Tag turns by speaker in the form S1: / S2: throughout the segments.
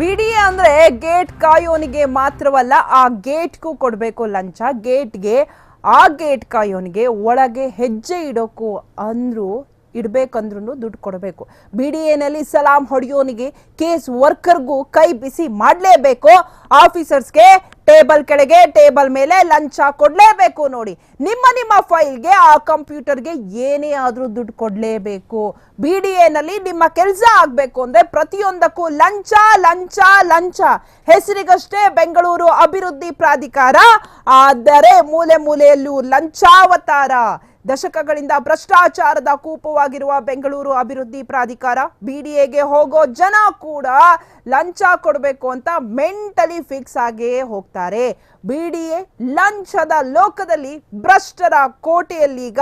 S1: BDA ಅಂದ್ರೆ gate ಕಾಯೋನಿಗೆ ಮಾತ್ರವಲ್ಲ ಆ ಗೇಟ್ಗೂ ಕೊಡಬೇಕು ಲಂಚ. ಗೇಟ್ಗೆ, ಆ ಗೇಟ್ ಕಾಯೋನಿಗೆ ಒಳಗೆ ಹೆಜ್ಜೆ ಇಡೋಕು ಅಂದ್ರು ಇಡ್ಬೇಕಂದ್ರೂ ದುಡ್ಡು ಕೊಡಬೇಕು. ಬಿ ಡಿ ಎನಲ್ಲಿ ಸಲಾಂ ಹೊಡೆಯೋನಿಗೆ ಕೇಸ್ ವರ್ಕರ್ಗೂ ಕೈ ಬಿಸಿ ಮಾಡಲೇಬೇಕು. ಆಫೀಸರ್ಸ್ಗೆ ಟೇಬಲ್ ಕೆಳಗೆ, ಟೇಬಲ್ ಮೇಲೆ ಲಂಚ ಕೊಡಲೇಬೇಕು ನೋಡಿ. ನಿಮ್ಮ ನಿಮ್ಮ ಫೈಲ್ಗೆ, ಆ ಕಂಪ್ಯೂಟರ್ಗೆ ಏನೇ ಆದ್ರೂ ದುಡ್ಡು ಕೊಡಲೇಬೇಕು. ಬಿ ಡಿ ಎನಲ್ಲಿ ನಿಮ್ಮ ಕೆಲಸ ಆಗಬೇಕು ಅಂದ್ರೆ ಪ್ರತಿಯೊಂದಕ್ಕೂ ಲಂಚ ಲಂಚ ಲಂಚ. ಹೆಸರಿಗಷ್ಟೇ ಬೆಂಗಳೂರು ಅಭಿವೃದ್ಧಿ ಪ್ರಾಧಿಕಾರ, ಆದರೆ ಮೂಲೆ ಮೂಲೆಯಲ್ಲೂ ಲಂಚಾವತಾರ. ದಶಕಗಳಿಂದ ಭ್ರಷ್ಟಾಚಾರದ ಕೂಪವಾಗಿರುವ ಬೆಂಗಳೂರು ಅಭಿವೃದ್ಧಿ ಪ್ರಾಧಿಕಾರ ಬಿಡಿಎಗೆ ಹೋಗೋ ಜನ ಕೂಡ ಲಂಚ ಕೊಡಬೇಕು ಅಂತ ಮೆಂಟಲಿ ಫಿಕ್ಸ್ ಆಗೇ ಹೋಗ್ತಾರೆ ಬಿಡಿಎ ಲಂಚದ ಲೋಕದಲ್ಲಿ ಭ್ರಷ್ಟರ ಕೋಟೆಯಲ್ಲೀಗ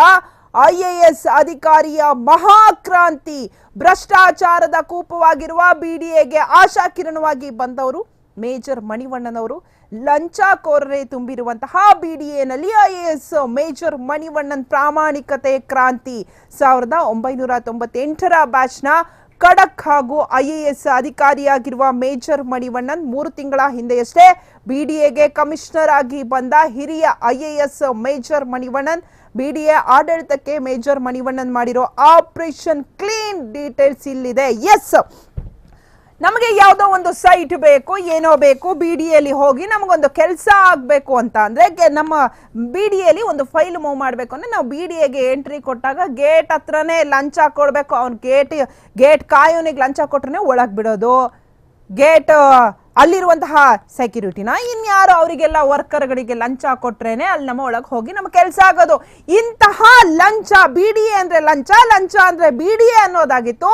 S1: ಐ ಎ ಎಸ್ ಅಧಿಕಾರಿಯ ಮಹಾಕ್ರಾಂತಿ. ಭ್ರಷ್ಟಾಚಾರದ ಕೂಪವಾಗಿರುವ ಬಿಡಿಎಗೆ ಆಶಾಕಿರಣವಾಗಿ ಬಂದವರು ಮೇಜರ್ ಮಣಿವಣ್ಣನವರು. ಲಂಚಕೋರರೇ ತುಂಬಿರುವಂತಹ ಬಿಡಿಎನಲ್ಲಿ I A S major Manivannan ಪ್ರಾಮಾಣಿಕತೆ ಕ್ರಾಂತಿ. ಸಾವಿರದ ಒಂಬೈನೂರ ತೊಂಬತ್ತೆಂಟರ ಬ್ಯಾಚ್ನ ಖಡಕ್ ಹಾಗೂ ಐಎಎಸ್ ಅಧಿಕಾರಿಯಾಗಿರುವ ಮೇಜರ್ ಮಣಿವಣ್ಣನ್ ಮೂರು ತಿಂಗಳ ಹಿಂದೆಯಷ್ಟೇ ಬಿಡಿಎಗೆ ಕಮಿಷನರ್ ಆಗಿ ಬಂದ ಹಿರಿಯ ಐಎಎಸ್ ಮೇಜರ್ ಮಣಿವಣ್ಣನ್, ಬಿಡಿಎ ಆಡಳಿತಕ್ಕೆ ಮೇಜರ್ ಮಣಿವಣ್ಣನ್ ಮಾಡಿರೋ ಆಪರೇಷನ್ ಕ್ಲೀನ್ ಡೀಟೇಲ್ಸ್ ಇಲ್ಲಿದೆ. ಎಸ್. ನಮಗೆ ಯಾವುದೋ ಒಂದು ಸೈಟ್ ಬೇಕು, ಏನೋ ಬೇಕು ಬಿ ಡಿ ಎಲ್ಲಿ ಹೋಗಿ ನಮಗೊಂದು ಕೆಲಸ ಆಗಬೇಕು ಅಂತ ಅಂದರೆ ನಮ್ಮ ಬಿ ಡಿ ಎಲ್ಲಿ ಒಂದು ಫೈಲ್ ಮೂವ್ ಮಾಡಬೇಕು ಅಂದರೆ ನಾವು ಬಿ ಡಿ ಎಗೆ ಎಂಟ್ರಿ ಕೊಟ್ಟಾಗ ಗೇಟ್ ಹತ್ರನೇ ಲಂಚ ಕೊಡಬೇಕು ಅವ್ನು ಗೇಟ್ ಗೇಟ್ ಕಾಯೋನಿಗೆ ಲಂಚ ಕೊಟ್ರೆ ಒಳಗೆ ಬಿಡೋದು. ಗೇಟ್ ಅಲ್ಲಿರುವಂತಹ ಸೆಕ್ಯೂರಿಟಿನ ಇನ್ಯಾರು ಅವರಿಗೆಲ್ಲ ವರ್ಕರ್ಗಳಿಗೆ ಲಂಚ ಕೊಟ್ರೇನೆ ಅಲ್ಲಿ ನಮ್ಮ ಒಳಗೆ ಹೋಗಿ ನಮ್ಮ ಕೆಲಸ ಆಗೋದು. ಇಂತಹ ಲಂಚ ಬಿ ಡಿ ಎ ಅಂದ್ರೆ ಲಂಚ ಲಂಚ ಅಂದ್ರೆ ಬಿ ಡಿ ಎ ಅನ್ನೋದಾಗಿತ್ತು.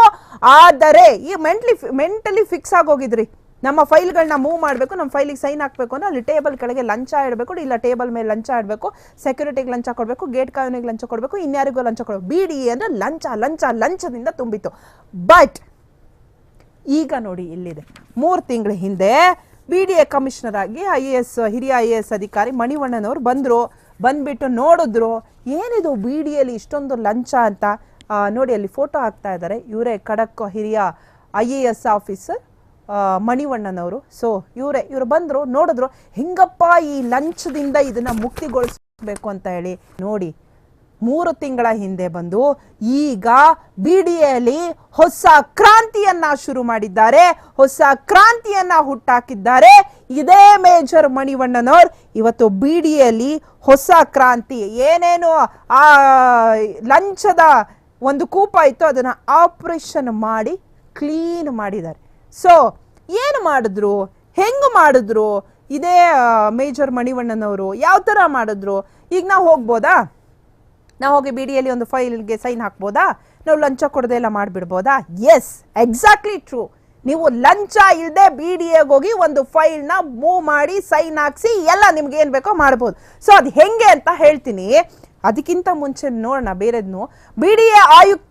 S1: ಆದರೆ ಈ ಮೆಂಟ್ಲಿ ಮೆಂಟಲಿ ಫಿಕ್ಸ್ ಆಗೋಗಿದ್ರಿ ನಮ್ಮ ಫೈಲ್ಗಳನ್ನ ಮೂವ್ ಮಾಡಬೇಕು, ನಮ್ಮ ಫೈಲಿಗೆ ಸೈನ್ ಹಾಕಬೇಕು ಅಂದ್ರೆ ಅಲ್ಲಿ ಟೇಬಲ್ ಕೆಳಗೆ ಲಂಚ ಇಡಬೇಕು, ಇಲ್ಲ ಟೇಬಲ್ ಮೇಲೆ ಲಂಚ ಇಡಬೇಕು ಸೆಕ್ಯೂರಿಟಿಗೆ ಲಂಚ ಕೊಡಬೇಕು, ಗೇಟ್ ಕಾಯೋನಿಗೆ ಲಂಚ ಕೊಡಬೇಕು, ಇನ್ಯಾರಿಗೂ ಲಂಚ ಕೊಡಬೇಕು. ಬಿ ಡಿ ಎ ಅಂದ್ರೆ ಲಂಚ ಲಂಚ, ಲಂಚದಿಂದ ತುಂಬಿತ್ತು. ಬಟ್ ಈಗ ನೋಡಿ ಇಲ್ಲಿದೆ. ಮೂರು ತಿಂಗಳ ಹಿಂದೆ ಬಿ ಡಿ ಎ ಕಮಿಷನರ್ ಆಗಿ ಐ ಎ ಎಸ್ ಹಿರಿಯ ಐ ಎ ಎಸ್ ಅಧಿಕಾರಿ ಮಣಿವಣ್ಣನವರು ಬಂದರು. ಬಂದ್ಬಿಟ್ಟು ನೋಡಿದ್ರು, ಏನಿದು ಬಿ ಡಿ ಎಲ್ಲಿ ಇಷ್ಟೊಂದು ಲಂಚ ಅಂತ? ನೋಡಿ ಅಲ್ಲಿ ಫೋಟೋ ಹಾಕ್ತಾ ಇದ್ದಾರೆ. ಇವರೇ ಖಡಕ್ ಹಿರಿಯ ಐ ಎ ಎಸ್ ಆಫೀಸರ್ ಮಣಿವಣ್ಣನವರು. ಸೊ ಇವರೇ, ಇವರು ಬಂದರು, ನೋಡಿದ್ರು, ಹಿಂಗಪ್ಪ ಈ ಲಂಚದಿಂದ ಇದನ್ನು ಮುಕ್ತಿಗೊಳಿಸಬೇಕು ಅಂತ ಹೇಳಿ? ನೋಡಿ ಮೂರು ತಿಂಗಳ ಹಿಂದೆ ಬಂದು ಈಗ ಬಿಡಿಎಲ್ಲಿ ಹೊಸ ಕ್ರಾಂತಿಯನ್ನ ಶುರು ಮಾಡಿದ್ದಾರೆ. ಹೊಸ ಕ್ರಾಂತಿಯನ್ನ ಹುಟ್ಟಾಕಿದ್ದಾರೆ. ಇದೇ ಮೇಜರ್ ಮಣಿವಣ್ಣನವ್ರು ಇವತ್ತು ಬಿಡಿಎಲ್ಲಿ ಹೊಸ ಕ್ರಾಂತಿ ಏನೇನು ಆ ಲಂಚದ ಒಂದು ಕೂಪ ಇತ್ತು ಅದನ್ನ ಆಪರೇಷನ್ ಮಾಡಿ ಕ್ಲೀನ್ ಮಾಡಿದ್ದಾರೆ. ಸೊ, ಏನು ಮಾಡಿದ್ರು? ಹೆಂಗೆ ಮಾಡಿದ್ರು? ಇದೇ ಮೇಜರ್ ಮಣಿವಣ್ಣನವರು ಯಾವ ಥರ ಮಾಡಿದ್ರು? ಈಗ ನಾವು ಹೋಗ್ಬೋದಾ? ನಾವು ಹೋಗಿ ಬಿ ಡಿಯಲ್ಲಿ ಒಂದು ಫೈಲ್ಗೆ ಸೈನ್ ಹಾಕ್ಬೋದಾ? ನಾವು ಲಂಚ ಕೊಡದೆ ಎಲ್ಲ ಮಾಡಿಬಿಡ್ಬೋದಾ? ಎಸ್ ಎಕ್ಸಾಕ್ಟ್ಲಿ ಟ್ರೂ ನೀವು ಲಂಚ ಇಲ್ಲದೆ ಬಿ ಡಿ ಎಗೆ ಹೋಗಿ ಒಂದು ಫೈಲ್ನ ಮೂವ್ ಮಾಡಿ ಸೈನ್ ಹಾಕ್ಸಿ ಎಲ್ಲ ನಿಮ್ಗೆ ಏನು ಬೇಕೋ ಮಾಡ್ಬೋದು. ಸೊ ಅದು ಹೆಂಗೆ ಅಂತ ಹೇಳ್ತೀನಿ. ಅದಕ್ಕಿಂತ ಮುಂಚೆ ನೋಡೋಣ, ಬೇರೆದ್ನು. ಬಿ ಡಿ ಎ ಆಯುಕ್ತ